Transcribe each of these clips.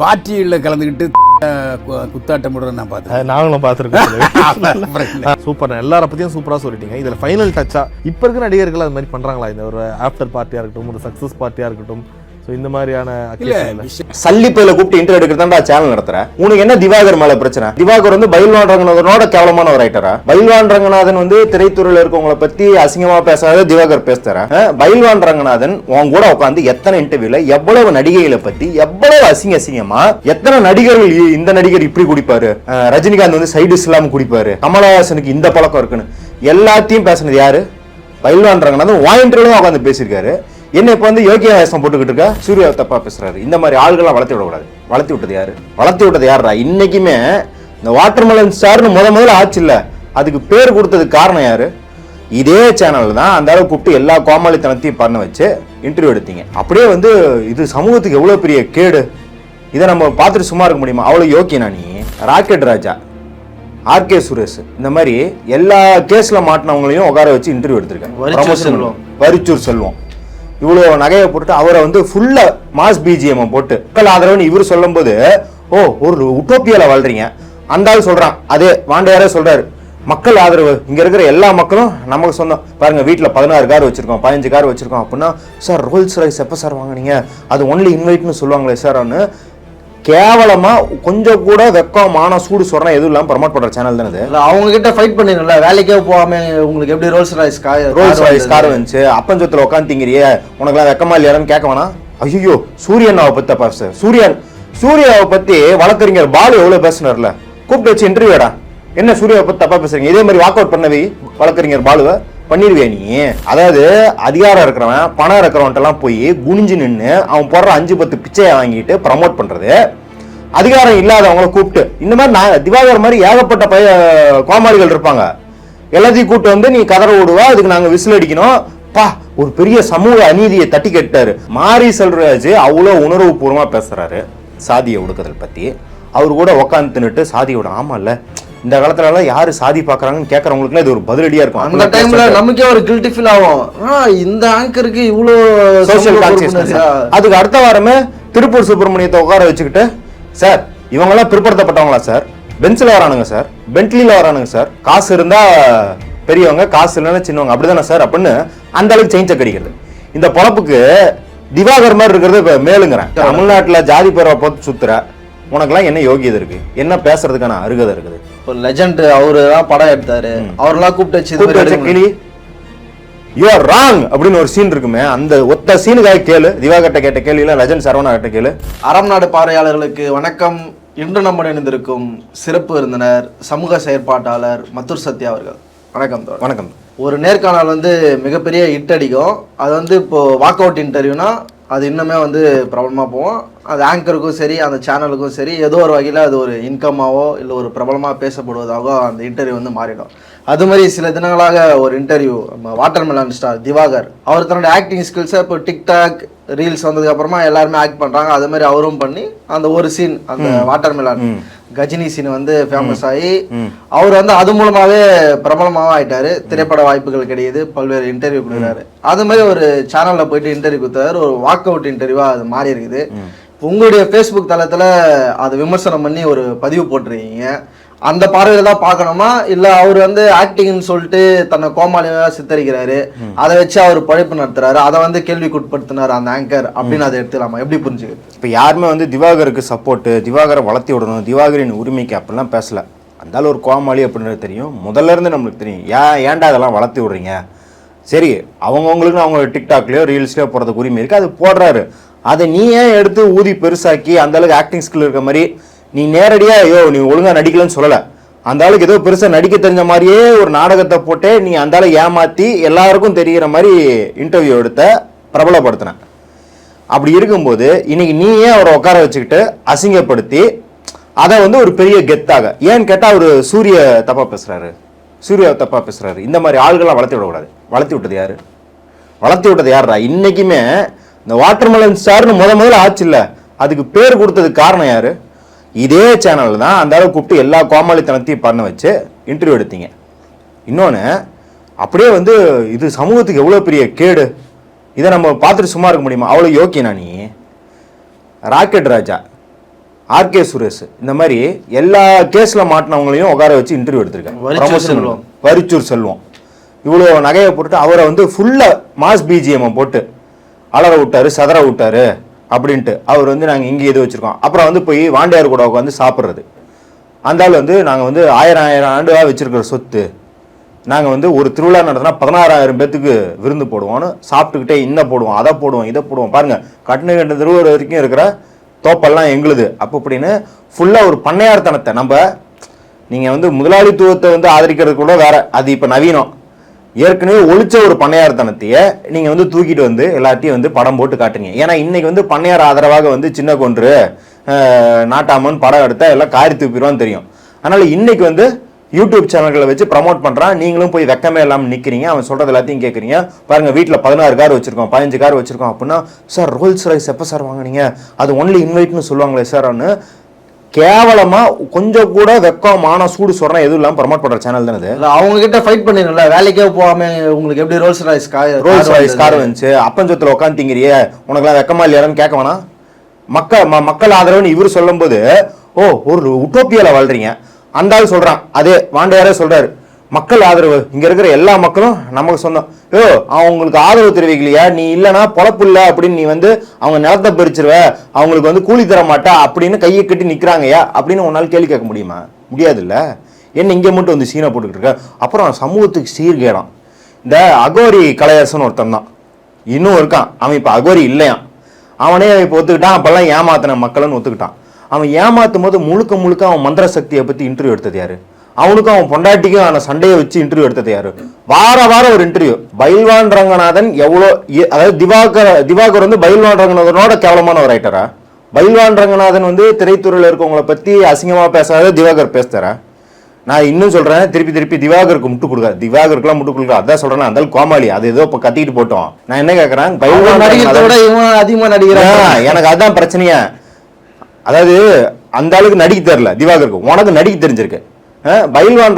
பார்ட்டியில் கலந்துக்கிட்டு குத்தாட்டம் நான் பார்த்தேன். நாங்களும் பார்த்துருக்கோம்? சூப்பர். எல்லார பத்தியும் சூப்பரா சொல்லிட்டீங்க. இதுல ஃபைனல் டச்சா இப்ப இருக்க நடிகர்கள் அது மாதிரி பண்றாங்களா? இந்த ஒரு ஆஃப்டர் பார்ட்டியா இருக்கட்டும் ஒரு சக்சஸ் பார்ட்டியா இருக்கட்டும் ஸோ இந்த மாதிரியான சல்லிப்பையில கூப்பிட்டு இன்டர்வியூ எடுக்கிறதா சேனல் நடத்துற. உனக்கு என்ன திவாகர் மேல பிரச்சனை? திவாகர் வந்து பயில்வான் ரங்கநாதனோட கேவலமான ஒரு ரைட்டரா பயில்வான் ரங்கநாதன் வந்து திரைத்துறையில இருக்கவங்கள பத்தி அசிங்கமா பேசாத திவாகர் பேசுற பயில்வான் ரங்கநாதன் உன் கூட உட்காந்து எத்தனை இன்டர்வியூல எவ்வளவு நடிகைகளை பத்தி எவ்வளவு அசிங்க அசிங்கமா எத்தனை நடிகர்கள் இந்த நடிகர் இப்படி குடிப்பாரு? ரஜினிகாந்த் வந்து சைடு இல்லாம குடிப்பாரு. கமலஹாசனுக்கு இந்த பழக்கம் இருக்குன்னு. எல்லாத்தையும் பேசுனது யாரு? பயில்வான் ரங்கநாதன். வாயின்ட்டு உட்காந்து பேசியிருக்காரு. என்ன இப்ப வந்து யோகிய வேஷம் போட்டுக்கிட்டு இருக்க? சூர்யா தப்பா பேசுறாரு. இந்த மாதிரி ஆள்கள்லாம் வளர்த்தி விடக்கூடாது. வளர்த்தி விட்டது யாரு? வளர்த்தி விட்டது யாருடா இன்னைக்குமே இந்த வாட்டர்மெலன் ஸ்டார்னு முத முதல்ல ஆச்சு இல்ல. அதுக்கு பேர் கொடுத்ததுக்கு காரணம் யாரு? இதே சேனல் தான் அந்த அளவுக்கு கூப்பிட்டு எல்லா கோமாளித்தனத்தையும் பண்ண வச்சு இன்டர்வியூ எடுத்தீங்க. அப்படியே வந்து இது சமூகத்துக்கு எவ்வளவு பெரிய கேடு? இதை நம்ம பார்த்துட்டு சும்மா இருக்க முடியுமா? அவ்வளவு யோக்கியனா நீ? ராக்கெட் ராஜா ஆர்கே சுரேஷ் இந்த மாதிரி எல்லா கேஸ்ல மாட்டினவங்களையும் உட்கார வச்சு இன்டர்வியூ எடுத்திருக்கேன் வரிச்சூர் Promotion செல்வம். இவ்வளோ நகையை போட்டுட்டு அவரை வந்து ஃபுல்லாக மாஸ் பிஜிஎம் போட்டு மக்கள் ஆதரவுன்னு இவர் சொல்லும்போது ஓ ஒரு உட்டோப்பியால வாழ்றீங்க. அந்த ஆள் சொல்றான். அதே வாண்டையாரே சொல்றாரு மக்கள் ஆதரவு இங்கே இருக்கிற எல்லா மக்களும் நமக்கு சொந்தம். பாருங்கள் வீட்டில் பதினாறு கார் வச்சுருக்கோம் பதினஞ்சு கார் வச்சுருக்கோம் அப்படின்னா சார் ரோல்ஸ் ரைஸ் எப்போ சார் வாங்குனீங்க? அது ஒன்லி இன்வைட்னு சொல்லுவாங்களே சார்னு கேவலமா கொஞ்சம் கூட வெக்கம் மான சூடு சொல்றேன் எதுவும் இல்லாம ப்ரமோட் பண்ற சேனல் தானே இது? அவங்க கிட்ட ஃபைட் பண்ணிருந்தல வேலைக்கே போகாம உங்களுக்கு எப்படி Rolls Royce car Rolls Royce car வந்துச்சு. அப்பஞ்சத்துல உட்காந்து திங்கிறியே உனக்குலாம் வெக்கமா இல்லையான்னு கேட்க வேணாம். ஐயோ சூரியனாவை பத்தி தப்பா பேசு சூரியன் சூர்யாவை பத்தி வழக்கறிஞர் பாலு எவ்வளவு பேசினார்ல? கூப்பிட்டு வச்சு இன்டர்வியூடா என்ன சூர்யாவை பத்தி தப்பா பேசுறீங்க? இதே மாதிரி வாக் அவுட் பண்ணவி வழக்கறிஞர் பாலுவை. பண்ணிடுவே நீ? அதாவது அதிகாரம் இருக்கிறவன் பணம் இருக்கிறவன்ட்டெல்லாம் போய் குனிஞ்சு நின்று அவன் போடுற அஞ்சு பத்து பிச்சையை வாங்கிட்டு ப்ரமோட் பண்ணுறது அதிகாரம் இல்லாதவங்கள கூப்பிட்டு. இந்த மாதிரி நான் திவாகர் மாதிரி ஏகப்பட்ட பய கோமாளிகள் இருப்பாங்க. எல்லாத்தையும் கூப்பிட்டு வந்து நீ கதற விடுவா அதுக்கு நாங்கள் விசில் அடிக்கணும். பா ஒரு பெரிய சமூக அநீதியை தட்டி கட்டாரு. மாரி செல்வராஜ் அவ்வளோ உணர்வு பூர்வமாக பேசுகிறாரு சாதிய ஒடுக்குதல் பற்றி அவர் கூட உட்காந்து தின்னுட்டு சாதியோட இல்லை இந்த காலத்துல எல்லாம் யாரு சாதி பாக்குறாங்கன்னு கேட்கறவங்களுக்கு இது ஒரு பதிலடியா இருக்கும். அந்த டைம்ல. நமக்கே ஒரு கில்ட்டி ஃபீல் ஆகும். ஆ, இந்த ஆங்கருக்கு இவ்வளோ சோஷியல் சமூக கான்சியஸ்னஸ்? அதுக்கு அடுத்த வாரமே திருப்பூர் சுப்பிரமணியத்தை உட்கார வச்சுக்கிட்டு சார் இவங்கெல்லாம் பிற்படுத்தப்பட்டவங்களா சார்? பென்சில் வரானுங்க சார். பென்ட்லியில் வரானுங்க சார். காசு இருந்தா பெரியவங்க காசு இல்லைன்னா சின்னவங்க. அப்படிதானே சார்? அப்படின்னு அந்த அளவுக்கு செஞ்ச கடிக்கிறது இந்த பொழப்புக்கு திவாகர் மாதிரி இருக்கிறது இப்ப மேலுங்கிறேன். தமிழ்நாட்டுல ஜாதி பேரவை போட்டு சுத்துற உனக்கெல்லாம் என்ன யோகியதை இருக்கு? என்ன பேசுறதுக்கான அருகதை இருக்குது? ஒரு லெஜண்ட் அவரு தான் படம் எடுத்தாரு. அவரெல்லாம் கூப்பிட்டு வச்சு கூப்பிட்டு. கிளி. யூ ஆர் ராங் அப்படின்னு ஒரு சீன் இருக்குமே அந்த ஒத்த சீனுக்காக கேளு. திவாகர்ட்ட கேட்ட கேள்வியில லெஜண்ட் சரவணா கிட்ட கேளு. அறம் நாடு பார்வையாளர்களுக்கு வணக்கம். இன்று நம்ம இணைந்திருக்கும் சிறப்பு விருந்தினர் சமூக செயற்பாட்டாளர் மத்துர் சத்யா அவர்கள். வணக்கம். வணக்கம். ஒரு நேர்காணல் வந்து மிகப்பெரிய ஹிட் அடிக்கும். அது வந்து இப்போ வாக் அவுட் இன்டர்வியூனா அது இன்னுமே வந்து பிரபலமாக போவோம் அது ஆங்கருக்கும் சரி அந்த சேனலுக்கும் சரி ஏதோ ஒரு வகையில் அது ஒரு இன்கமாவோ இல்லை ஒரு பிரபலமாக பேசப்படுவதாகவோ அந்த இன்டர்வியூ வந்து மாறிடும். அது மாதிரி சில தினங்களாக ஒரு இன்டர்வியூ நம்ம வாட்டர் மெலன் ஸ்டார் திவாகர். அவர் தன்னோட ஆக்டிங் ஸ்கில்ஸை இப்போ டிக்டாக் ரீல்ஸ் வந்ததுக்கு அப்புறமா எல்லாருமே ஆக்ட் பண்றாங்க. அது மாதிரி அவரும் பண்ணி அந்த ஒரு சீன் அந்த வாட்டர் மெலன் கஜினி சீன் வந்து ஃபேமஸ் ஆகி அவர் வந்து அது மூலமாவே பிரபலமாகவும் ஆயிட்டாரு. திரைப்பட வாய்ப்புகள் கிடைக்குது பல்வேறு இன்டர்வியூ கொடுக்குறாரு. அது மாதிரி ஒரு சேனல்ல போயிட்டு இன்டர்வியூ கொடுத்தாரு. ஒரு வாக் அவுட் இன்டர்வியூவா அது மாறி இருக்குது உங்களுடைய ஃபேஸ்புக் தளத்துல அதை விமர்சனம் பண்ணி ஒரு பதிவு போட்டிருக்கீங்க. அந்த பார்வையில தான் பார்க்கணுமா? இல்ல அவர் வந்து ஆக்டிங்னு சொல்லிட்டு தன்னை கோமாளியா சித்தரிக்கிறாரு. அதை வச்சு அவர் பழைப்பு நடத்துறாரு. அதை வந்து கேள்விக்குட்படுத்தினார் அந்த ஆங்கர் அப்படின்னு அதை எடுத்துக்கலாமா? எப்படி புரிஞ்சுக்கிறது இப்போ யாருமே வந்து திவாகருக்கு சப்போர்ட்டு திவாகரை வளர்த்தி விடணும் திவாகரின் உரிமைக்கு அப்படிலாம் பேசல. அந்தாலும் ஒரு கோமாளி அப்படின்றது தெரியும். முதல்ல இருந்து நம்மளுக்கு தெரியும். ஏன் ஏன்டா அதெல்லாம் வளர்த்தி விடுறீங்க? சரி அவங்கவுங்களுக்கு அவங்க டிக்டாக்லயோ ரீல்ஸ்லயோ போடுறதுக்கு உரிமை இருக்கு. அது போடுறாரு. அதை நீ ஏன் எடுத்து ஊதி பெருசாக்கி அந்த அளவுக்கு ஆக்டிங் ஸ்கில் இருக்க மாதிரி நீ நேரடியாக ஐயோ நீ ஒழுங்காக நடிக்கலன்னு சொல்லலை. அந்த ஆளுக்கு ஏதோ பெருசாக நடிக்க தெரிஞ்ச மாதிரியே ஒரு நாடகத்தை போட்டு நீ அந்த ஆளை ஏமாற்றி எல்லாருக்கும் தெரிகிற மாதிரி இன்டர்வியூ எடுத்த பிரபலப்படுத்தின அப்படி இருக்கும்போது இன்னைக்கு நீ ஏன் அவரை உட்கார வச்சுக்கிட்டு அசிங்கப்படுத்தி அதை வந்து ஒரு பெரிய கெத்தாக ஏன்னு கேட்டால் அவர் சூரிய தப்பாக பேசுகிறாரு சூரிய தப்பாக பேசுகிறாரு இந்த மாதிரி ஆள்கள்லாம் வளர்த்தி விடக்கூடாது. வளர்த்தி விட்டது யார்? வளர்த்தி விட்டது யார்டா? இன்றைக்குமே இந்த வாட்டர்மெலன் ஸ்டார்னு முத முதல்ல ஆச்சு இல்லை. அதுக்கு பேர் கொடுத்ததுக்கு காரணம் யார்? இதே சேனல் தான் அந்த அளவுக்கு கூப்பிட்டு எல்லா கோமாளித்தனத்தையும் பண்ண வச்சு இன்டர்வியூ எடுத்தீங்க. இன்னொன்று அப்படியே வந்து இது சமூகத்துக்கு எவ்வளோ பெரிய கேடு? இதை நம்ம பார்த்துட்டு சும்மா இருக்க முடியுமா? அவ்வளோ யோக்கியனா நீ? ராக்கெட் ராஜா ஆர்கே சுரேஷ் இந்த மாதிரி எல்லா கேஸ்ல மாட்டினவங்களையும் உட்கார வச்சு இன்டர்வியூ எடுத்திருக்கேன் வரிச்சூர் செல்வம். இவ்வளோ நகையை போட்டு அவரை வந்து ஃபுல்லா மாஸ் பிஜிஎம் போட்டு அலற விட்டாரு சதற விட்டாரு. அப்படின்ட்டு அவர் வந்து நாங்கள் இங்கே இது வச்சுருக்கோம். அப்புறம் வந்து போய் வாண்டியார் கூட உட்காந்து சாப்பிட்றது. அந்த ஆள் வந்து நாங்கள் வந்து ஆயிரம் ஆயிரம் ஆண்டுகளாக வச்சுருக்கிற சொத்து. நாங்கள் வந்து ஒரு திருவிழா நடத்தினா பதினாறாயிரம் பேத்துக்கு விருந்து போடுவோம்னு சாப்பிட்டுக்கிட்டே இந்த போடுவோம் அதை போடுவோம் இதை போடுவோம். பாருங்கள் கட்டின கட்ட திருவூர் வரைக்கும் இருக்கிற தோப்பெல்லாம் எங்களுது. அப்போ அப்படின்னு ஃபுல்லாக ஒரு பண்ணையார்த்தனத்தை. நம்ம நீங்கள் வந்து முதலாளித்துவத்தை வந்து ஆதரிக்கிறது கூட வேற. அது இப்போ நவீனம். ஏற்கனவே ஒழிச்ச ஒரு பண்ணையார்த்தனத்தையே நீங்கள் வந்து தூக்கிட்டு வந்து எல்லாத்தையும் வந்து படம் போட்டு காட்டுறீங்க. ஏன்னா இன்னைக்கு வந்து பண்ணையார் ஆதரவாக வந்து சின்ன கொன்று நாட்டாமன் படம் எடுத்தால் எல்லாம் காரி தூப்பிடுவான்னு தெரியும். அதனால் இன்னைக்கு வந்து யூடியூப் சேனல்களை வச்சு ப்ரமோட் பண்ணுறான் நீங்களும் போய் வெக்கமே இல்லாமல் நிற்கிறீங்க அவன் சொல்கிறது எல்லாத்தையும் கேட்குறீங்க பாருங்கள் வீட்டில் பதினாறு கார் வச்சுருக்கோம் பதினஞ்சு கார் வச்சுருக்கோம் அப்படின்னா சார் ரோல்ஸ் ரைஸ் எப்போ சார் வாங்குனீங்க? அது ஒன்லி இன்வைட்னு சொல்லுவாங்களே சார்னு கேவலமா கொஞ்சம் கூட வெக்கம் மான சூடு சொல்றேன் எதுவும் இல்லாமல் ப்ரமோட் பண்ற சேனல் தானே இது? இல்ல, அவங்க கிட்ட ஃபைட் பண்ணிடல வேலைக்கே போகாம உங்களுக்கு எப்படி Rolls Royce Rolls Royce car வந்துச்சு. அப்பஞ்சத்துல உட்காந்து திங்கிறியே உனக்குலாம் வெக்கமா இல்லையான்னு கேட்க வேணாம். மக்கள் ம- மக்கள் ஆதரவுன்னு இவர் சொல்லும்போது ஓ ஒரு உட்டோப்பியால வாழ்றீங்க. அந்த ஆள் சொல்றான். அதே வாண்டையாரே சொல்றாரு. மக்கள் ஆதரவு. இங்க இருக்கிற எல்லா மக்களும் நமக்கு சொந்தம். ஓ அவங்களுக்கு ஆதரவு தெரிவிக்கலையா? நீ இல்லனா பொழப்பு இல்லை அப்படின்னு நீ வந்து அவங்க நிலத்தை பறிச்சிருவ அவங்களுக்கு வந்து கூலி தர மாட்டா அப்படின்னு கையை கட்டி நிக்கிறாங்கயா அப்படின்னு உன்னால கேள்வி கேட்க முடியுமா? முடியாதுல்ல. என்ன இங்க மட்டும் வந்து சீனை போட்டுக்கிட்டு இருக்க? அப்புறம் சமூகத்துக்கு சீர்கேடம். இந்த அகோரி கலையரசன் ஒருத்தன் தான். இன்னும் இருக்கான். அவன் இப்போ அகோரி இல்லையான் அவனே இப்போ ஒத்துக்கிட்டான். அப்பெல்லாம் ஏமாத்தின மக்கள்னு ஒத்துக்கிட்டான். அவன் ஏமாத்தும் போது முழுக்க முழுக்க அவன் மந்திர சக்தியை பத்தி இன்டர்வியூ எடுத்தது யாரு? அவனுக்கும் அவன் பொண்டாட்டிக்கும் ஆன சண்டையை வச்சு இன்டர்வியூ எடுத்தது யாரு? வார வாரம் ஒரு இன்டர்வியூ பைல்வான் ரங்கநாதன் எவ்வளோ அதாவது திவாகர் திவாகர் வந்து பைல்வான் ரங்கநாதனோட கேவலமான ஒரு ரைட்டரா பைல்வான் ரங்கநாதன் வந்து திரைத்துறையில் இருக்கவங்கள பத்தி அசிங்கமா பேசாத திவாகர் பேசுறாரா? நான் இன்னும் சொல்றேன் திருப்பி திருப்பி திவாகருக்கு முட்டு கொடுக்காது. திவாகருக்குலாம் முட்டு கொடுக்காது அதான் சொல்றேன் அந்த கோமாளி. அது ஏதோ இப்ப கத்திக்கிட்டு போட்டோம். நான் என்ன நடிக்கிறத விட ரங்கநாதன் இவன் அதிகமா நடிக்கிறான் எனக்கு அதான் பிரச்சனையா. அதாவது அந்த ஆளுக்கு நடிக்க தெரியல. திவாகருக்கு உனக்கு நடிக்க தெரிஞ்சிருக்கு. ஆ,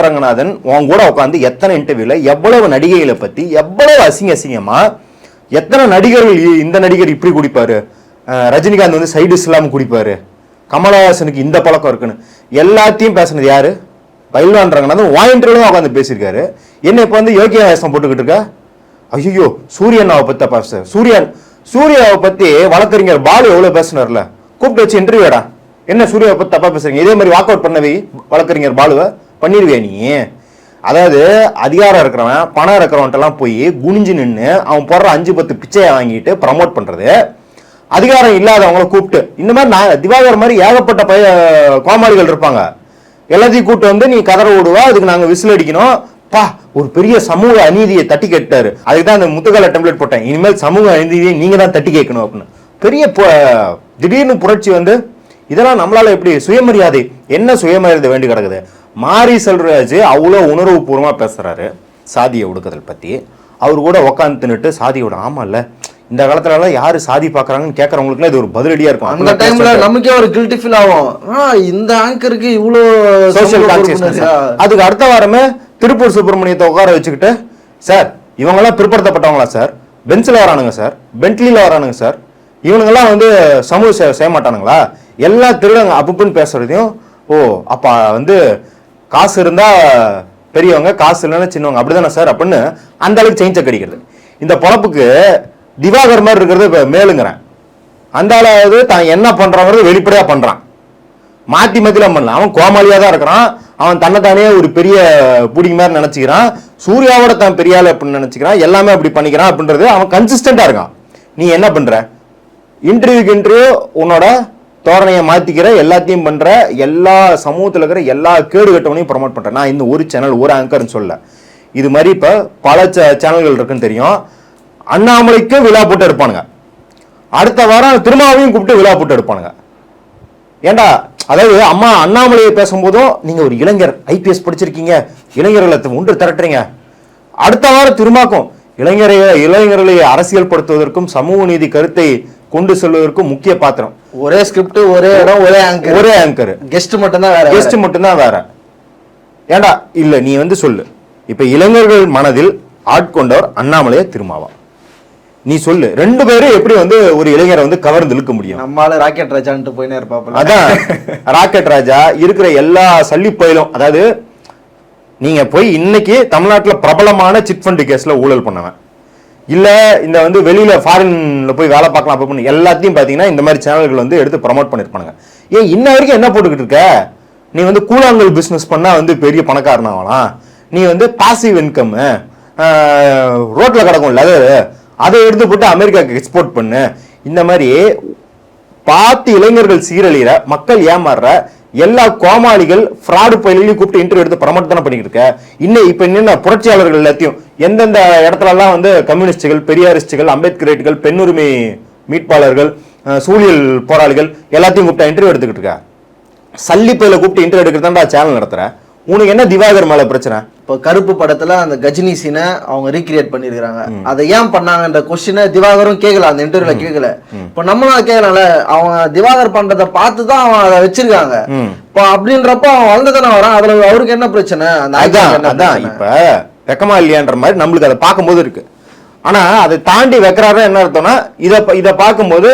ரங்கநாதன் உன் கூட உட்காந்து எத்தனை இன்டர்வியூல எவ்வளவு நடிகைகளை பத்தி எவ்வளவு அசிங்க அசிங்கமா எத்தனை நடிகர்கள் இந்த நடிகர் இப்படி குடிப்பாரு? ரஜினிகாந்த் வந்து சைடிஸ் இல்லாமல் குடிப்பாரு. கமலஹாசனுக்கு இந்த பழக்கம் இருக்குன்னு. எல்லாத்தையும் பேசுனது யாரு? பயில்வான் ரங்கநாதன் உன் இன்டர்வியூ உட்காந்து பேசியிருக்காரு. என்ன இப்போ வந்து யோகிய வேஷம் போட்டுக்கிட்டு இருக்க? ஐயோ சூரியனாவை பத்தி பேச சூரியன் சூர்யாவை பத்தி வழக்கறிஞர் பாலு எவ்வளவு பேசினார்ல? கூப்பிட்டு வச்சு இன்டர்வியூடா என்ன சூர்யாவை பத்தி தப்பா பேசுறீங்க? இதே மாதிரி வாக் அவுட் பண்ணவே வழக்கறிஞர் பாலுவை. பண்ணிடுவியா நீ? அதாவது அதிகாரம் இருக்கிறவன் பணம் இருக்கிறவன்ட்டெல்லாம் போய் குனிஞ்சு நின்று அவன் போடுற அஞ்சு பத்து பிச்சையை வாங்கிட்டு ப்ரமோட் பண்றது. அதிகாரம் இல்லாதவங்கள கூப்பிட்டு. இந்த மாதிரி நான் திவாகர் மாதிரி ஏகப்பட்ட பய கோமாளிகள் இருப்பாங்க. எல்லாத்தையும் கூப்பிட்டு வந்து நீ கதற விடுவா அதுக்கு நாங்கள் விசில் அடிக்கணும். பா ஒரு பெரிய சமூக அநீதியை தட்டி கேட்டாரு. அதுக்கு தான் அந்த முத்துக்கால டெம்ப்ளேட் போட்டேன். இனிமேல் சமூக அநீதியை நீங்க தான் தட்டி கேட்கணும் அப்படின்னு. பெரிய திடீர்னு புரட்சி வந்து இதெல்லாம் நம்மளால எப்படி சுயமரியாதை என்ன சுயமரியாதை வேண்டி கிடக்குது? மாரி செல்வராஜ் அவ்வளோ உணர்வு பூர்வமா பேசுறாரு சாதிய ஒடுக்குதல் பத்தி. அவர் கூட உட்காந்து தின்னுட்டு சாதியோட ஆமா இல்ல இந்த காலத்துல எல்லாம் யாரு சாதி பாக்குறாங்கன்னு கேட்கறவங்களுக்குலாம் இது ஒரு பதிலடியா இருக்கும். அந்த டைம்ல. நமக்கே ஒரு கில்ட்டி ஃபீல் ஆகும். இந்த ஆங்கருக்கு இவ்வளோ சோஷியல் சமூக கான்சியஸ்னஸ்? அதுக்கு அடுத்த வாரமே திருப்பூர் சுப்பிரமணியத்தை உட்கார வச்சுக்கிட்டு சார் இவங்கெல்லாம் பிற்படுத்தப்பட்டவங்களா சார்? பென்சில் வரானுங்க சார். பென்ட்லியில் வரானுங்க சார். இவனுங்கெல்லாம் வந்து சமூக சேவை செய்ய மாட்டானுங்களா? எல்லா திருடங்க அப்புப்புன்னு பேசுறதையும் ஓ அப்பா வந்து காசு இருந்தா பெரியவங்க காசு இல்லைன்னா சின்னவங்க அப்படிதானே சார்? அப்படின்னு அந்த அளவுக்கு செஞ்ச கிடைக்கிறது இந்த பொழப்புக்கு திவாகர் மாதிரி இருக்கிறது இப்போ மேலுங்கிறேன். அந்த அளவு தான் என்ன பண்றாங்கிறது வெளிப்படையாக பண்ணுறான் மாற்றி மாற்றிலாம் பண்ணல. அவன் கோமாளியாக தான் இருக்கிறான். அவன் தன்னைத்தானே ஒரு பெரிய பிடிங்க மாதிரி நினச்சிக்கிறான். சூர்யாவோட தான் பெரிய அப்படின்னு நினச்சிக்கிறான். எல்லாமே அப்படி பண்ணிக்கிறான் அப்படின்றது அவன் கன்சிஸ்டண்ட்டாக இருக்கான். நீ என்ன பண்ணுற இன்டர்வியூக்கு இன்டர்வியூ உன்னோட தோரணையை மாற்றிக்கிற எல்லாத்தையும் பண்ணுற எல்லா சமூகத்தில் இருக்கிற எல்லா கேடு கட்டவனையும் ப்ரமோட் பண்ணுறேன் நான் இந்த ஒரு சேனல் ஒரு ஆங்கர்னு சொல்ல இது மாதிரி இப்போ பல சே- சேனல்கள் இருக்குன்னு தெரியும். அண்ணாமலைக்கு விழா போட்டு எடுப்பானுங்க. அடுத்த வாரம் திருமாவையும் கூப்பிட்டு விழா போட்டு எடுப்பானுங்க. ஏண்டா அதாவது அம்மா அண்ணாமலையை பேசும்போதும் நீங்கள் ஒரு இளைஞர் ஐபிஎஸ் படிச்சிருக்கீங்க இளைஞர்களை ஒன்று திரட்டுறீங்க. அடுத்த வாரம் திருமாக்கும் இளைஞரை இளைஞர்களை அரசியல் படுத்துவதற்கும் சமூக நீதி கருத்தை கொண்டு செல்வதற்கும் முக்கிய பாத்திரம். ஒரே ஸ்கிரிப்ட் ஒரே இடம் ஒரே ஆங்கர் ஒரே ஆங்கர் கெஸ்ட் மட்டும் தான் வேற. கெஸ்ட் மட்டும்தான் வேற. ஏண்டா? இல்ல நீ வந்து சொல்லு. இப்ப இளைஞர்கள் மனதில் ஆட்கொண்டவர் அண்ணாமலையை திருமாவா. நீ சொல்லு. ரெண்டு பேரும் எப்படி வந்து ஒரு இளைஞரை வந்து கவர்ந்து இழுக்க முடியும்? நம்மளால ராக்கெட் ராஜான்ட்டு போயினே இருப்பாப்புல. அதான். ராக்கெட் ராஜா இருக்கிற எல்லா சல்லி பயிலும் அதாவது நீங்க போய் இன்னைக்கு தமிழ்நாட்டுல பிரபலமான சிட் ஃபண்ட் கேஸ்ல ஊழல் பண்ணவன். இல்லை இந்த வந்து வெளியில் ஃபாரினில் போய் வேலை பார்க்கலாம் அப்ப பண்ணி எல்லாத்தையும் பார்த்தீங்கன்னா இந்த மாதிரி சேனல்கள் வந்து எடுத்து ப்ரமோட் பண்ணியிருப்பானுங்க ஏன் இன்ன வரைக்கும் என்ன போட்டுக்கிட்டு இருக்க? நீ வந்து கூழாங்கல் பிஸ்னஸ் பண்ணால் வந்து பெரிய பணக்காரன் ஆகலாம் நீ வந்து பாசிவ் இன்கம்மு ரோட்டில் கிடக்கும் லெதர் அதை எடுத்து போட்டு அமெரிக்காவுக்கு எக்ஸ்போர்ட் பண்ணு. இந்த மாதிரி பார்த்து இளைஞர்கள் சீரழிகிற மக்கள் ஏமாறுற எல்லா கோமாளிகள் ஃப்ராடு பயிலையும் கூப்பிட்டு இன்டர்வியூ எடுத்து ப்ரமோட் தானே பண்ணிக்கிட்டு இருக்க. இன்னும் இப்போ என்ன புரட்சியாளர்கள் எல்லாத்தையும் எந்தெந்த இடத்துலலாம் வந்து கம்யூனிஸ்டுகள் பெரியாரிஸ்டுகள் அம்பேத்கரேட்டுகள் பெண்ணுரிமை மீட்பாளர்கள் சூழியல் போராளிகள் எல்லாத்தையும் கூப்பிட்டா இன்டர்வியூ எடுத்துக்கிட்டு இருக்க. சல்லி பயில கூப்பிட்டு இன்டர்வியூ எடுக்கிறது தான் சேனல் நடத்துகிறேன் உனக்கு என்ன திவாகர் மேலே பிரச்சனை? இப்போ கருப்பு படத்துல அந்த கஜினி சீனை அவங்க ரீக்ரியேட் பண்ணிருக்காங்க அதை ஏன் பண்ணாங்கன்ற கொஸ்டினை திவாகரும் கேட்கல அந்த இன்டர்வியூல கேட்கல. இப்போ நம்மளும் கேட்கலாம்ல அவங்க திவாகர் பண்றதை பார்த்து தான் அவன் அதை வச்சிருக்காங்க. இப்போ அப்படின்றப்போ அவன் வளர்ந்துதானே வரான்? அதுல அவருக்கு என்ன பிரச்சனை? அந்த அதான் அதான்? இப்ப வெக்கமா இல்லையான்ற மாதிரி நம்மளுக்கு அதை பார்க்கும்போது இருக்கு. ஆனா அதை தாண்டி வைக்கிறாரு என்ன அர்த்தம்னா இதை இதை பார்க்கும்போது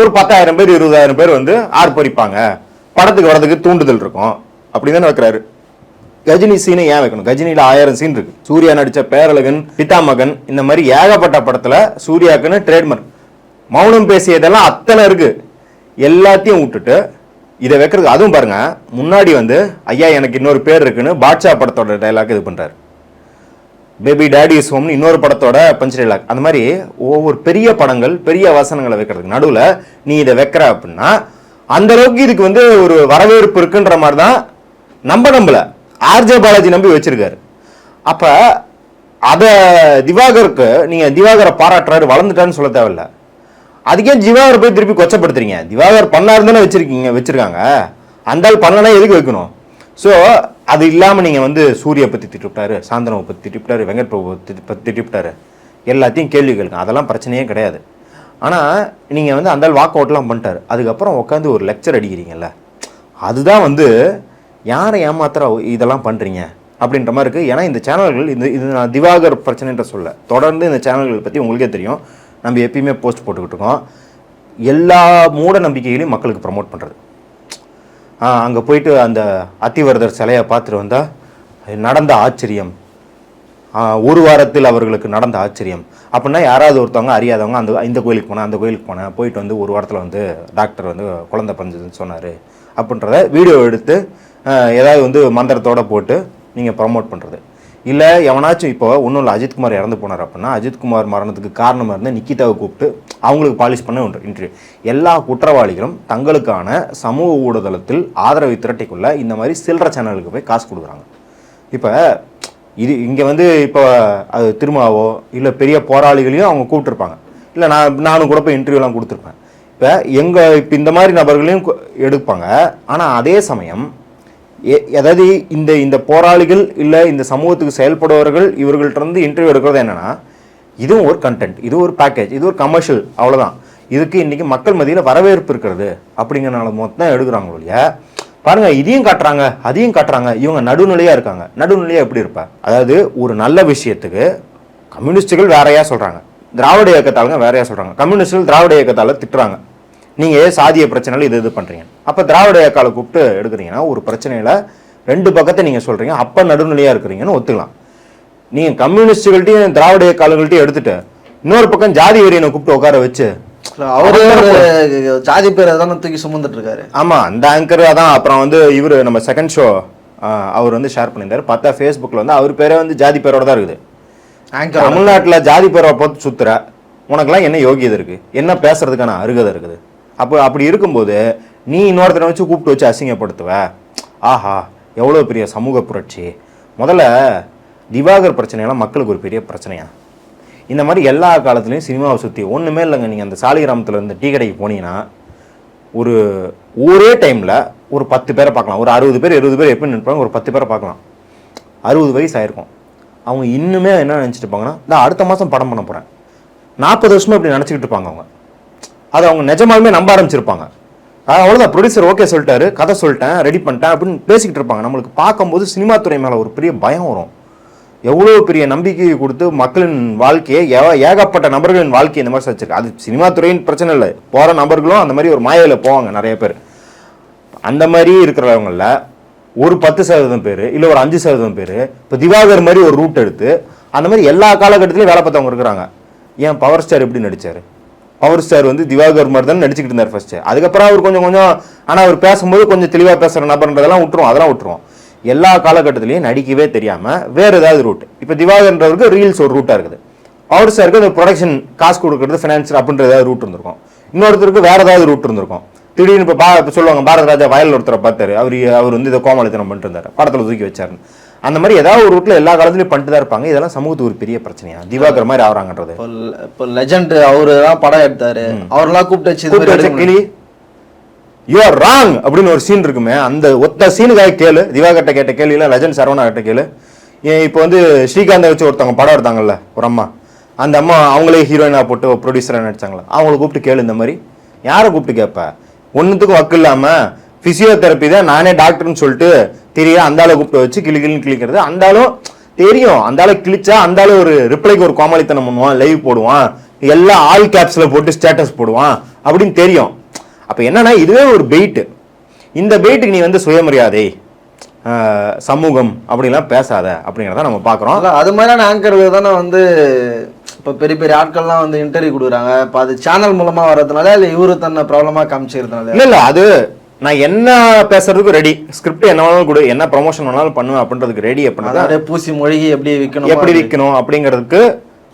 ஒரு பத்தாயிரம் பேர் இருபதாயிரம் பேர் வந்து ஆர்ப்பரிப்பாங்க. படத்துக்கு வரதுக்கு தூண்டுதல் இருக்கும். அப்படின்னு வைக்கிறாரு. கஜினி சீனை ஏன் வைக்கணும்? கஜினியில ஆயிரம் சீன் இருக்கு. சூர்யா நடிச்ச பேரழகன் பிதாமகன் இந்த மாதிரி ஏகப்பட்ட படத்துல சூர்யாக்குன்னு ட்ரேட்மார்க் மௌனம் பேசியதெல்லாம் அத்தனை இருக்கு. எல்லாத்தையும் விட்டுட்டு இதை வைக்கிறது அதுவும் பாருங்க முன்னாடி வந்து ஐயா எனக்கு இன்னொரு பேர் இருக்குன்னு பாட்ஷா படத்தோட டைலாக் இது பண்றாரு. பேபி டேடி இஸ் ஹோம்னு இன்னொரு படத்தோட பஞ்ச் டைலாக் அந்த மாதிரி ஒவ்வொரு பெரிய படங்கள் பெரிய வசனங்களை வைக்கிறதுக்கு நடுவில் நீ இதை வைக்கிற அப்படின்னா அந்த அளவுக்கு இதுக்கு வந்து ஒரு வரவேற்பு இருக்குன்ற மாதிரி தான் நம்ப நம்பல. ஆர்ஜே பாலாஜி நம்பி வச்சிருக்காரு. அப்ப அத திவாகருக்கு நீங்க திவாகரை பாராட்டுறாரு வளர்ந்துட்டான்னு சொல்ல தேவையில்ல. அதுக்கே திவாகர் போய் திருப்பி கொச்சப்படுத்துறீங்க? திவாகர் பண்ணாருந்தானே வச்சிருக்கீங்க வச்சிருக்காங்க. அந்த ஆள் பண்ணனா எதுக்கு வைக்கணும்? ஸோ அது இல்லாம நீங்க வந்து சூரிய பத்தி திட்டிவிட்டாரு சாந்தனவை பத்தி திட்டிவிட்டாரு வெங்கட் பிரபு பற்றி திட்டிவிட்டாரு. எல்லாத்தையும் கேள்வி கேளுங்க அதெல்லாம் பிரச்சனையே கிடையாது. ஆனா நீங்க வந்து அந்த ஆள் வாக் அவுட்லாம் பண்ணிட்டாரு. அதுக்கப்புறம் உட்காந்து ஒரு லெக்சர் அடிக்கிறீங்கல்ல. அதுதான் வந்து யாரை ஏமாத்துற இதெல்லாம் பண்ணுறீங்க அப்படின்ற மாதிரி இருக்குது ஏன்னா இந்த சேனல்கள் இந்த இது நான் திவாகர் பிரச்சனைன்ற சொல்ல. தொடர்ந்து இந்த சேனல்கள் பற்றி உங்களுக்கே தெரியும். நம்ம எப்பயுமே போஸ்ட் போட்டுக்கிட்டு இருக்கோம். எல்லா மூட நம்பிக்கைகளையும் மக்களுக்கு ப்ரமோட் பண்ணுறது அங்கே போயிட்டு அந்த அத்திவரதர் சிலையை பார்த்துட்டு வந்தால் நடந்த ஆச்சரியம். ஒரு வாரத்தில் அவர்களுக்கு நடந்த ஆச்சரியம். அப்படின்னா யாராவது ஒருத்தவங்க அறியாதவங்க அந்த இந்த கோயிலுக்கு போனேன் அந்த கோயிலுக்கு போனேன் போயிட்டு வந்து ஒரு வாரத்தில் வந்து டாக்டர் வந்து குழந்தை பஞ்சதுன்னு சொன்னார். அப்படின்றத வீடியோ எடுத்து ஏதாவது வந்து மந்திரத்தோட போட்டு நீங்கள் ப்ரமோட் பண்ணுறது இல்லை எவனாச்சும் இப்போ ஒன்றும் இல்லை அஜித்குமார் இறந்து போனார் அப்படின்னா அஜித்குமார் மரணத்துக்கு காரணமாக இருந்து நிக்கிதாவை கூப்பிட்டு அவங்களுக்கு பாலிஷ் பண்ண ஒன்று இன்டர்வியூ எல்லா குற்றவாளிகளும் தங்களுக்கான சமூக ஊடகத்தில் ஆதரவை திரட்டிக்குள்ள இந்த மாதிரி சில்லற சேனலுக்கு போய் காசு கொடுக்குறாங்க. இப்போ இது இங்கே வந்து இப்போ அது திருமாவோ இல்லை பெரிய போராளிகளையும் அவங்க கூப்பிட்டுருப்பாங்க. இல்லை நான் நானும் கூட போய் இன்டர்வியூலாம் கொடுத்துருப்பேன். இப்போ எங்கள் இப்போ இந்த மாதிரி நபர்களையும் எடுப்பாங்க. ஆனால் அதே சமயம் அதாவது இந்த இந்த போராளிகள் இல்லை இந்த சமூகத்துக்கு செயல்படுபவர்கள் இவர்கள்ட்டருந்து இன்டர்வியூ எடுக்கிறது என்னென்னா இதுவும் ஒரு கண்டென்ட் இது ஒரு பேக்கேஜ் இது ஒரு கமர்ஷியல் அவ்வளோதான் இதுக்கு இன்றைக்கி மக்கள் மத்தியில் வரவேற்பு இருக்கிறது அப்படிங்கிறனால மொத்தம் தான் எடுக்கிறாங்க ஒழிய பாருங்க இதையும் காட்டுறாங்க அதையும் காட்டுறாங்க. இவங்க நடுநிலையாக இருக்காங்க. நடுநிலையாக எப்படி இருப்பா? அதாவது ஒரு நல்ல விஷயத்துக்கு கம்யூனிஸ்டுகள் வேறையாக சொல்கிறாங்க திராவிட இயக்கத்தாளுங்க வேறையாக சொல்கிறாங்க கம்யூனிஸ்டுகள் திராவிட இயக்கத்தால திட்டுறாங்க. நீங்க ஏன் சாதிய பிரச்சனையில இது இது பண்றீங்க? அப்ப திராவிட இயக்கால கூப்பிட்டு எடுக்கிறீங்கன்னா ஒரு பிரச்சனையில ரெண்டு பக்கத்தை நீங்க சொல்றீங்க. அப்ப நடுநிலையா இருக்கிறீங்கன்னு ஒத்துக்கலாம். நீங்க கம்யூனிஸ்டுகள்ட்டையும் திராவிட இயக்காளர்கள்ட்டையும் எடுத்துட்டு இன்னொரு பக்கம் ஜாதி வெறியனை கூப்பிட்டு உட்கார வச்சு அவரே ஜாதி பேரை தானே தூக்கி சுமந்துட்டு இருக்காரு. ஆமா அந்த ஆங்கர் அதான் அப்புறம் வந்து இவரு நம்ம செகண்ட் ஷோ அவர் வந்து ஷேர் பண்ணியிருந்தாரு. பார்த்தா ஃபேஸ்புக்கில் வந்து அவர் பேரே வந்து ஜாதி பேரோட தான் இருக்குது. ஆங்கர் தமிழ்நாட்டுல ஜாதி பேரை பார்த்து சுத்துற உனக்கெல்லாம் என்ன யோகியதை இருக்கு? என்ன பேசுறதுக்கான அருகதை இருக்குது? அப்போ அப்படி இருக்கும்போது நீ இன்னொருத்தனை வச்சு கூப்பிட்டு வச்சு அசிங்கப்படுத்துவ? ஆஹா எவ்வளோ பெரிய சமூக புரட்சி. முதல்ல திவாகர் பிரச்சனையெல்லாம் மக்களுக்கு ஒரு பெரிய பிரச்சனையா? இந்த மாதிரி எல்லா காலத்துலேயும் சினிமாவை சுற்றி ஒன்றுமே இல்லைங்க. நீங்கள் அந்த சாலிகிராமத்தில் இருந்த டீ கடைக்கு போனீங்கன்னா ஒரு ஒரே டைமில் ஒரு பத்து பேரை பார்க்கலாம். ஒரு அறுபது பேர் இருபது பேர் எப்படி நிற்பாங்க ஒரு பத்து பேரை பார்க்கலாம். அறுபது வயசு ஆயிருக்கும். அவங்க இன்னுமே என்ன நினச்சிட்டு இருப்பாங்கன்னா நான் அடுத்த மாதம் படம் பண்ண போகிறேன் நாற்பது வருஷமா இப்படி நினச்சிக்கிட்டு இருப்பாங்க அவங்க. அதை அவங்க நிஜமாலுமே நம்ப ஆரம்பிச்சிருப்பாங்க. அவ்வளோதான் ப்ரொடியூசர் ஓகே சொல்லிட்டாரு. கதை சொல்லிட்டேன் ரெடி பண்ணிட்டேன் அப்படின்னு பேசிக்கிட்டு இருப்பாங்க. நம்மளுக்கு பார்க்கும்போது சினிமா துறை மேலே ஒரு பெரிய பயம் வரும். எவ்வளோ பெரிய நம்பிக்கையை கொடுத்து மக்களின் வாழ்க்கையை ஏ- ஏகப்பட்ட நபர்களின் வாழ்க்கையை இந்த மாதிரி சச்சிருக்கு அது சினிமா துறையின் பிரச்சனை இல்லை. போகிற நபர்களும் அந்த மாதிரி ஒரு மாயையில் போவாங்க நிறைய பேர். அந்த மாதிரி இருக்கிறவங்களில் ஒரு பத்து சதவீதம் பேர் இல்லை ஒரு அஞ்சு சதவீதம் பேர் இப்போ திவாகர் மாதிரி ஒரு ரூட் எடுத்து அந்த மாதிரி எல்லா காலகட்டத்திலையும் வேலை பார்த்தவங்க இருக்கிறாங்க. ஏன் பவர் ஸ்டார் எப்படி நடிச்சார்? பவர் ஸ்டார் வந்து திவாகர் மாதிரி தான் நடிச்சுக்கிட்டு இருந்தார் ஃபர்ஸ்ட் அதுக்கப்புறம் அவர் கொஞ்சம் கொஞ்சம் ஆனால் அவர் பேசும்போது கொஞ்சம் தெளிவாக பேசுகிற நபர்ன்றதெல்லாம் விட்டுருவோம் அதெல்லாம் விட்டுருவோம் எல்லா காலகட்டத்திலையும் நடிக்கவே தெரியாமல் வேறு ஏதாவது ரூட் இப்போ திவாகர்ன்றவருக்கு ரீல்ஸ் ஒரு ரூட்டாக இருக்குது. பவர் ஸ்டாருக்கு அந்த ப்ரொடக்ஷன் காசு கொடுக்குறது ஃபினான்ஸ் அப்படின்ற ஏதாவது ரூட் இருந்திருக்கும். இன்னொருத்தருக்கு வேற ஏதாவது ரூட் இருந்திருக்கும். திடீர்னு இப்போ பா இப்போ சொல்லுவாங்க பாரத ராஜா வயல் ஒருத்தரை பார்த்தாரு. அவர் அவர் வந்து இதை கோமாளித்தனம் பண்ணிட்டு இருந்தார். படத்தில் தூக்கி வச்சாருன்னு. அந்த மாதிரி ஏதாவது ஒரு ரூட்ல எல்லா காலத்துலையும் பண்ணிட்டு தான் இருப்பாங்க. இதெல்லாம் சமூகத்துக்கு ஒரு பெரிய பிரச்சனையா? திவாகர் மாதிரி ஆகிறாங்கன்றது. இப்போ லெஜண்ட் அவரு தான் படம் எடுத்தாரு. அவரெல்லாம் கூப்பிட்டு வச்சு கிளி யூ ஆர் ராங் அப்படின்னு ஒரு சீன் இருக்குமே அந்த ஒத்த சீனுக்காக கேளு. திவாகர்ட்ட கேட்ட கேள்வியில லெஜண்ட் சரவணா கிட்ட கேளு இப்போ வந்து ஸ்ரீகாந்தை வச்சு ஒருத்தவங்க படம் எடுத்தாங்கல்ல ஒரு அம்மா. அந்த அம்மா அவங்களே ஹீரோயினா போட்டு ப்ரொடியூசராக நடிச்சாங்களா? அவங்கள கூப்பிட்டு கேளு இந்த மாதிரி. யாரை கூப்பிட்டு கேட்ப ஒன்றுத்துக்கும் வக்கு இல்லாம பிசியோதெரப்பி தான் நானே டாக்டர்னு சொல்லிட்டு தெரியும் அந்த ஆளை கூப்பிட்டு வச்சு கிளி கிளின்னு கிளிக்கிறது. அந்த ஆளும் தெரியும். அந்த ஆளை கிழிச்சா அந்த ஆளு ஒரு ரிப்ளைக்கு ஒரு கோமாளித்தனம் பண்ணுவான் லைவ் போடுவான் எல்லாம் ஆல் கேப்ஸ்ல போட்டு ஸ்டேட்டஸ் போடுவான் அப்படின்னு தெரியும். அப்ப என்னன்னா இதுவே ஒரு பெயிட் இந்த பெயிட்டுக்கு நீ வந்து சுயமரியாதை சமூகம் அப்படிலாம் பேசாத அப்படிங்கிறத நம்ம பார்க்குறோம் அது மாதிரியான ஆங்கர்கள் தானே வந்து இப்போ பெரிய பெரிய ஆட்கள்லாம் வந்து இன்டர்வியூ கொடுக்குறாங்க. இப்போ அது சேனல் மூலமா வர்றதுனால இல்லை இவரு தன்னை ப்ராப்ளமாக காமிச்சிக்கிறதுனால இல்ல இல்ல அது நான் என்ன பேசுறதுக்கு ரெடி ஸ்கிரிப்ட் என்ன வேணாலும் கொடு என்ன ப்ரொமோஷன் வேணாலும் பண்ணுவேன் அப்படின்றதுக்கு ரெடி அப்படின்னா பூசி மொழிகி எப்படி விற்கணும் எப்படி விற்கணும் அப்படிங்கிறதுக்கு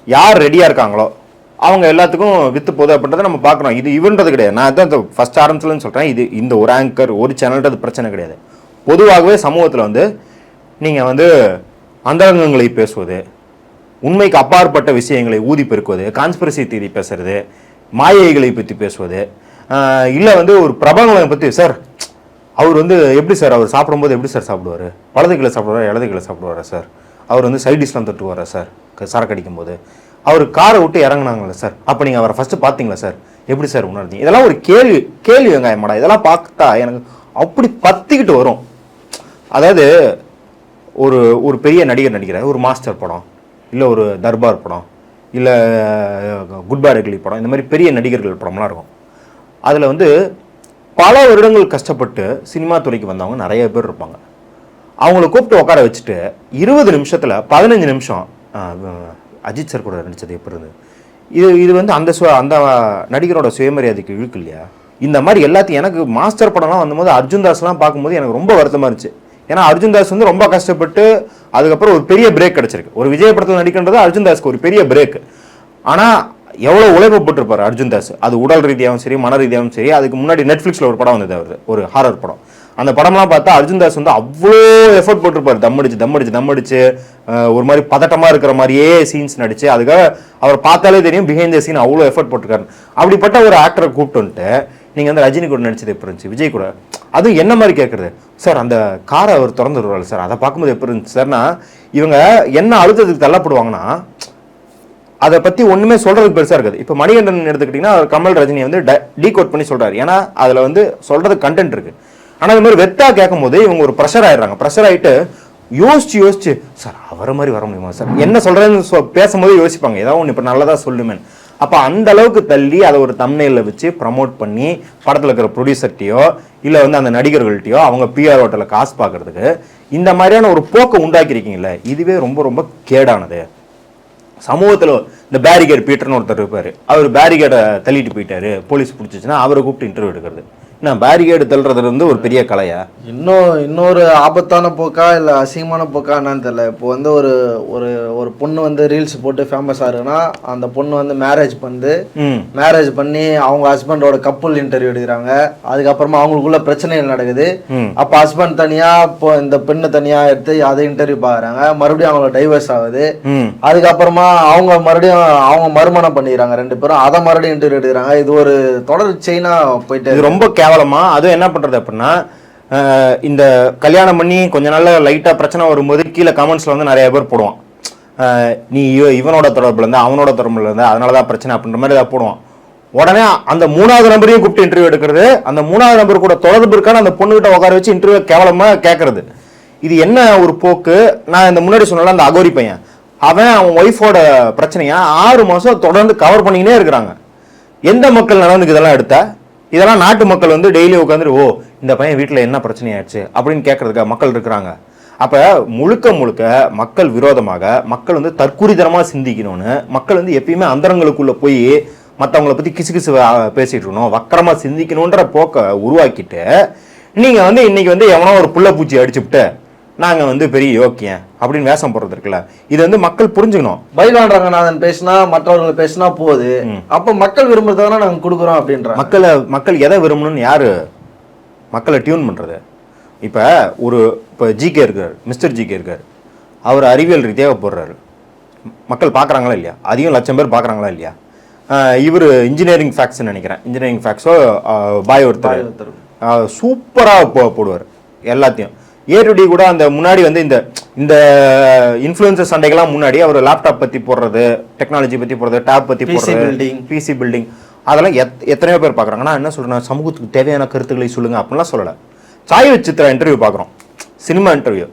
யார் ரெடியா இருக்காங்களோ அவங்க எல்லாத்துக்கும் வித்து போகுது அப்படின்றத நம்ம பார்க்குறோம் இது இவன்றது கிடையாது. நான் தான் ஃபர்ஸ்ட் ஆரம்பத்துலன்னு சொல்றேன். இது இந்த ஒரு ஆங்கர் ஒரு சேனல்ன்றது பிரச்சனை கிடையாது. பொதுவாகவே சமூகத்தில் வந்து நீங்க வந்து அந்தரங்கங்களை பேசுவது உண்மைக்கு அப்பாற்பட்ட விஷயங்களை ஊதி பெருக்குவது கான்ஸ்பிரசி தீதி பேசுறது மாயைகளை பற்றி பேசுவது இல்லை வந்து ஒரு பிரபலங்களை பற்றி சார் அவர் வந்து எப்படி சார் அவர் சாப்பிடும்போது எப்படி சார் சாப்பிடுவார்? வலது கீழே சாப்பிடுவாரா இடது கீழே சாப்பிடுவாரா சார் அவர் வந்து சைட் டிஷ்லாம் தொட்டுவாரா சார் சரக்கு அடிக்கும் போது அவர் காரை விட்டு இறங்குனாங்களே சார் அப்போ நீங்கள் அவரை ஃபஸ்ட்டு பார்த்தீங்களா சார் எப்படி சார் உணர்ந்தீங்க? இதெல்லாம் ஒரு கேள்வி கேள்வி வெங்காயமாடா. இதெல்லாம் பார்த்தா எனக்கு அப்படி பத்திக்கிட்டு வரும். அதாவது ஒரு ஒரு பெரிய நடிகர் நடிக்கிறார். ஒரு மாஸ்டர் படம். இல்லை ஒரு தர்பார் படம். இல்லை குட் பேட் படம். இந்த மாதிரி பெரிய நடிகர்கள் படம்லாம் இருக்கும். அதில் வந்து பல வருடங்கள் கஷ்டப்பட்டு சினிமா துறைக்கு வந்தவங்க நிறைய பேர் இருப்பாங்க. அவங்கள கூப்பிட்டு உட்கார வச்சுட்டு இருபது நிமிஷத்தில் பதினஞ்சு நிமிஷம் அஜித் சார் கூட நடித்தது எப்படி இருந்தது? இது இது வந்து அந்த சு அந்த நடிகரோட சுயமரியாதைக்கு இழுக்கு இல்லையா? இந்த மாதிரி எல்லாத்தையும் எனக்கு மாஸ்டர் படம்லாம் வந்தபோது அர்ஜுன் தாஸ்லாம் பார்க்கும்போது எனக்கு ரொம்ப வருத்தமாக இருந்துச்சு. ஏன்னா அர்ஜுன் தாஸ் வந்து ரொம்ப கஷ்டப்பட்டு அதுக்கப்புறம் ஒரு பெரிய பிரேக் கிடச்சிருக்கு. ஒரு விஜய் படத்தில் நடிக்கின்றது அர்ஜுன் தாஸ்க்கு ஒரு பெரிய பிரேக் ஆனால் எவ்வளோ உழைப்பு போட்டிருப்பார் அர்ஜுன் தாஸ்? அது உடல் ரீதியாகவும் சரி மன ரீதியாகவும் சரி அதுக்கு முன்னாடி நெட்ஃப்ளிக்ஸில் ஒரு படம் வந்தது அவர் ஒரு ஹாரர் படம். அந்த படம்லாம் பார்த்தா அர்ஜுன் தாஸ் வந்து அவ்வளோ எஃபர்ட் போட்டிருப்பார். தம் அடிச்சு தம் அடிச்சு தம் அடிச்சு ஒரு மாதிரி பதட்டமாக இருக்கிற மாதிரியே சீன்ஸ் நடிச்சு அதுக்காக அவர் பார்த்தாலே தெரியும் பிஹைண்ட் த சீன் அவ்வளோ எஃபர்ட் போட்டிருக்காரு. அப்படிப்பட்ட ஒரு ஆக்டரை கூப்பிட்டு வந்துட்டு நீங்கள் வந்து ரஜினி கூட நடிச்சது எப்படி இருந்துச்சு? விஜய் கூட. அது என்ன மாதிரி கேட்குறது சார் அந்த காரை அவர் திறந்துடுவார் சார் அதை பார்க்கும்போது எப்படி இருந்துச்சு? சார்னா இவங்க என்ன அழுத்தத்துக்கு தள்ளப்படுவாங்கன்னா அதை பத்தி ஒண்ணுமே சொல்றதுக்கு பெருசா இருக்குது. இப்போ மணிகண்டன் எடுத்துக்கிட்டீங்கன்னா கமல் ரஜினியை வந்து டீ கோட் பண்ணி சொல்றாரு. ஏன்னா அதுல வந்து சொல்கிறது கண்டென்ட் இருக்கு. ஆனா அது மாதிரி வெத்தா கேட்கும் போது இவங்க ஒரு ப்ரெஷர் ஆயிடுறாங்க. ப்ரெஷர் ஆயிட்டு யோசிச்சு யோசிச்சு சார் அவரை மாதிரி வர முடியுமா சார்? என்ன சொல்றேன்னு சொ- பேசும்போது யோசிப்பாங்க. ஏதாவது ஒன்று இப்போ நல்லதா சொல்லுமேன் அப்போ அந்த அளவுக்கு தள்ளி அதை ஒரு தம்னையில் வச்சு ப்ரமோட் பண்ணி படத்தில் இருக்கிற ப்ரொடியூசர்ட்டையோ இல்லை வந்து அந்த நடிகர்கள்ட்டையோ அவங்க பிஆர் ஹோட்டலில் காசு பார்க்கறதுக்கு இந்த மாதிரியான ஒரு போக்கை உண்டாக்கியிருக்கீங்களே இதுவே ரொம்ப ரொம்ப கேடானது. சமூகத்தில் இந்த பேரிகேட் பீட்டர்னு ஒருத்தர் இருப்பார். அவர் பேரிகேடை தள்ளிட்டு போயிட்டார். போலீஸ் பிடிச்சிச்சுன்னா அவரை கூப்பிட்டு இன்டர்வியூ எடுக்கிறது. என்ன பேரிகேடு தள்ளுறது வந்து ஒரு பெரிய கலையா? இன்னும் இன்னொரு ஆபத்தான போக்கா இல்லை அசிங்கமான போக்கா என்னன்னு தெரியல. இப்போ வந்து ஒரு ஒரு ஒரு பொண்ணு வந்து ரீல்ஸ் போட்டு ஃபேமஸ் ஆகுதுன்னா அந்த பொண்ணு வந்து மேரேஜ் பண்ணி மேரேஜ் பண்ணி அவங்க ஹஸ்பண்டோட கப்புள் இன்டர்வியூ எடுக்கிறாங்க. அதுக்கப்புறமா அவங்களுக்குள்ள பிரச்சனைகள் நடக்குது. அப்போ ஹஸ்பண்ட் தனியா இப்போ இந்த பெண்ணு தனியா எடுத்து அதை இன்டர்வியூ பார்க்குறாங்க. மறுபடியும் அவங்களோட டைவர்ஸ் ஆகுது. அதுக்கப்புறமா அவங்க மறுபடியும் அவங்க மறுமணம் பண்ணிடுறாங்க ரெண்டு பேரும். அதை மறுபடியும் இன்டர்வியூ எடுக்கிறாங்க. இது ஒரு தொடர் செயினா போயிட்டு ரொம்ப கேவலமா? அதுவும் என்ன பண்றது அப்படின்னா இந்த கல்யாணம் பண்ணி கொஞ்ச நாள்ல லைட்டா பிரச்சனை வரும்போது கீழே கமெண்ட்ஸ்ல வந்து நிறைய பேர் போடுவான். நீ இவனோட தொடர்புல இருந்தா அவனோட தொடர்புல அதனால அதனாலதான் பிரச்சனை அப்படின்ற மாதிரி தான் போடுவான். உடனே அந்த மூணாவது நம்பரையும் கூப்பிட்டு இன்டர்வியூ எடுக்கிறது அந்த மூணாவது நம்பர் கூட தொடர்பு இருக்கான அந்த பொண்ணுகிட்ட உட்கார வச்சு இன்டர்வியூ கேவலமா கேட்கறது இது என்ன ஒரு போக்கு? நான் இந்த முன்னாடி சொன்னல அந்த அகோரி பையன். அவன் அவன் ஒய்ஃபோட பிரச்சனையை ஆறு மாசம் தொடர்ந்து கவர் பண்ணிக்கினே இருக்கிறாங்க. எந்த மக்கள் நடந்துக்கு இதெல்லாம் எடுத்த? இதெல்லாம் நாட்டு மக்கள் வந்து டெய்லி உட்காந்துட்டு ஓ இந்த பையன் வீட்டில் என்ன பிரச்சனை அப்படின்னு கேட்கறதுக்கு மக்கள் இருக்கிறாங்க. அப்போ முழுக்க முழுக்க மக்கள் விரோதமாக மக்கள் வந்து தற்குறிதனமாக சிந்திக்கணும்னு மக்கள் வந்து எப்பயுமே அந்தரங்களுக்குள்ளே போய் மற்றவங்கள பற்றி கிசு கிசு பேசிகிட்டு இருக்கணும். வக்கரமாக சிந்திக்கணுன்ற போக்கை உருவாக்கிட்டு நீங்கள் வந்து இன்னைக்கு வந்து எவனோ ஒரு புள்ள பூச்சி அடிச்சுவிட்டு நாங்கள் வந்து பெரிய யோக்கியம் அப்படின்னு வேஷம் போடுறது இருக்குல்ல இது வந்து மக்கள் புரிஞ்சுக்கணும். பைலான் ரங்கநாதன் பேசினா மற்றவர்கள் பேசினா போகுது அப்ப மக்கள் விரும்புறதானே நாங்க கொடுக்குறோம் அப்படின்றாங்க மக்களை மக்கள் எதை விரும்பணும்னு யாரு மக்களை டியூன் பண்ணுறது இப்போ ஒரு இப்போ ஜிகே இருக்கார் மிஸ்டர் ஜிகே இருக்கார். அவர் அறிவியல் ரீதியாக போடுறாரு. மக்கள் பார்க்குறாங்களா இல்லையா? அதிகம் லட்சம் பேர் பார்க்குறாங்களா இல்லையா? இவர் இன்ஜினியரிங் ஃபேக்ட்ஸ்னு நினைக்கிறேன். இன்ஜினியரிங் ஃபேக்ட்ஸோ பாய் ஒருத்தர் ஒருத்தர். சூப்பராக போடுவார். எல்லாத்தையும். ஏ டு டி கூட அந்த முன்னாடி வந்து இந்த இந்த இன்ஃப்ளூயன்சர் சண்டைகள்லாம் முன்னாடி அவர் லேப்டாப் பற்றி போடுறது டெக்னாலஜி பற்றி போடுறது டேப் பற்றி போடுறது building. பிசி பில்டிங் அதெல்லாம் எத் எத்தனையோ பேர் பார்க்குறாங்க. நான் என்ன சொல்றேன் சமூகத்துக்கு தேவையான கருத்துக்களை சொல்லுங்க அப்படிலாம் சொல்லலை. சாய் சித்ரா இன்டர்வியூ பார்க்குறோம். சினிமா இன்டர்வியூ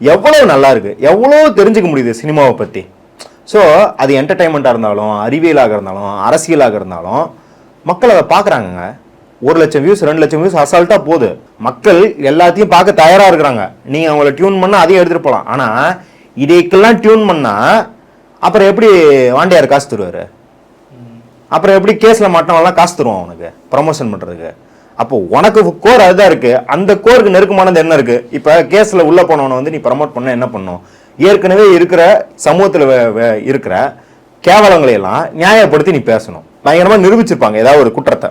எவ்வளோ நல்லா இருக்கு. எவ்வளோ தெரிஞ்சுக்க முடியுது சினிமாவை பற்றி ஸோ அது என்டர்டைன்மெண்ட்டாக இருந்தாலும் அறிவியலாக இருந்தாலும் அரசியலாக இருந்தாலும் மக்கள் அதை பார்க்குறாங்கங்க. ஒரு லட்சம் வியூஸ் ரெண்டு லட்சம் வியூஸ் அசால்ட்டாக போகுது. மக்கள் எல்லாத்தையும் பார்க்க தயாராக இருக்கிறாங்க. நீங்கள் அவங்கள டியூன் பண்ணால் அதையும் எடுத்துகிட்டு போகலாம் ஆனால் இதைக்கெல்லாம் டியூன் பண்ணால் அப்புறம் எப்படி வாண்டியார் காசு தருவார்? அப்புறம் எப்படி கேஸில் மாட்டினவெல்லாம் காசு தருவான் உனக்கு ப்ரமோஷன் பண்ணுறதுக்கு அப்போ உனக்கு கோர் அதுதான் இருக்குது அந்த கோருக்கு நெருக்கமானது என்ன இருக்குது இப்போ கேஸில் உள்ளே போனவனை வந்து நீ ப்ரமோட் பண்ண என்ன பண்ணும்? ஏற்கனவே இருக்கிற சமூகத்தில் இருக்கிற கேவலங்களை எல்லாம் நியாயப்படுத்தி நீ பேசணும். பயங்கரமாக நிரூபிச்சிருப்பாங்க. ஏதாவது ஒரு குற்றத்தை.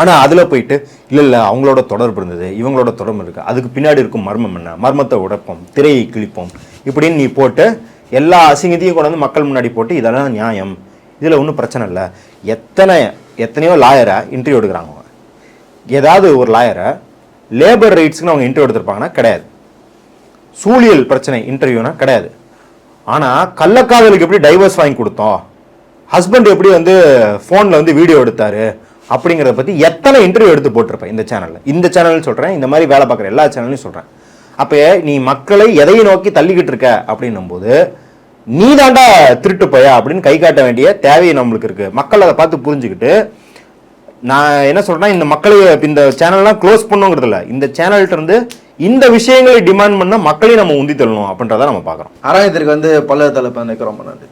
ஆனால் அதில் போயிட்டு இல்லை இல்லை அவங்களோட தொடர்பு இருந்தது இவங்களோட தொடர்பு இருக்குது அதுக்கு பின்னாடி இருக்கும் மர்மம் என்ன? மர்மத்தை உடைப்போம் திரையை கிழிப்போம். இப்படின்னு நீ போட்டு எல்லா அசிங்கத்தையும் கொண்டு வந்து மக்கள் முன்னாடி போட்டு இதெல்லாம் நியாயம். இதில் ஒன்றும் பிரச்சனை இல்லை. எத்தனை எத்தனையோ லாயரை இன்டர்வியூ எடுக்கிறாங்க அவங்க. ஏதாவது ஒரு லாயரை லேபர் ரைட்ஸ்க்குன்னு அவங்க இன்டர்வியூ எடுத்திருப்பாங்கன்னா கிடையாது. சூழியல் பிரச்சனை இன்டர்வியூனா கிடையாது. ஆனால் கள்ளக்காதலுக்கு எப்படி டைவர்ஸ் வாங்கி கொடுத்தோம்? ஹஸ்பண்ட் எப்படி வந்து ஃபோனில் வந்து வீடியோ எடுத்தார்? அப்படிங்கிறத பற்றி எத்தனை இன்டர்வியூ எடுத்து போட்டிருப்பேன் இந்த சேனலில் இந்த சேனல்னு சொல்கிறேன் இந்த மாதிரி வேலை பார்க்குற எல்லா சேனல்லையும் சொல்கிறேன் அப்போ நீ மக்களை எதையும் நோக்கி தள்ளிக்கிட்டு இருக்க அப்படின்னும் போது நீ தாண்டா திருட்டு போயா அப்படின்னு கை காட்ட வேண்டிய தேவையை நம்மளுக்கு இருக்குது மக்கள் அதை பார்த்து புரிஞ்சுக்கிட்டு நான் என்ன சொல்கிறேன்னா இந்த மக்களை இந்த சேனல்லாம் க்ளோஸ் பண்ணுங்கிறதில்ல இந்த சேனல்கிட்ட இருந்து இந்த விஷயங்களை டிமாண்ட் பண்ணால் மக்களையும் நம்ம உந்தி தள்ளணும் அப்படின்றத நம்ம பார்க்குறோம். ஆராயத்திற்கு வந்து பல்லவ தலைப்பு நிற்கிறோம் நன்றி.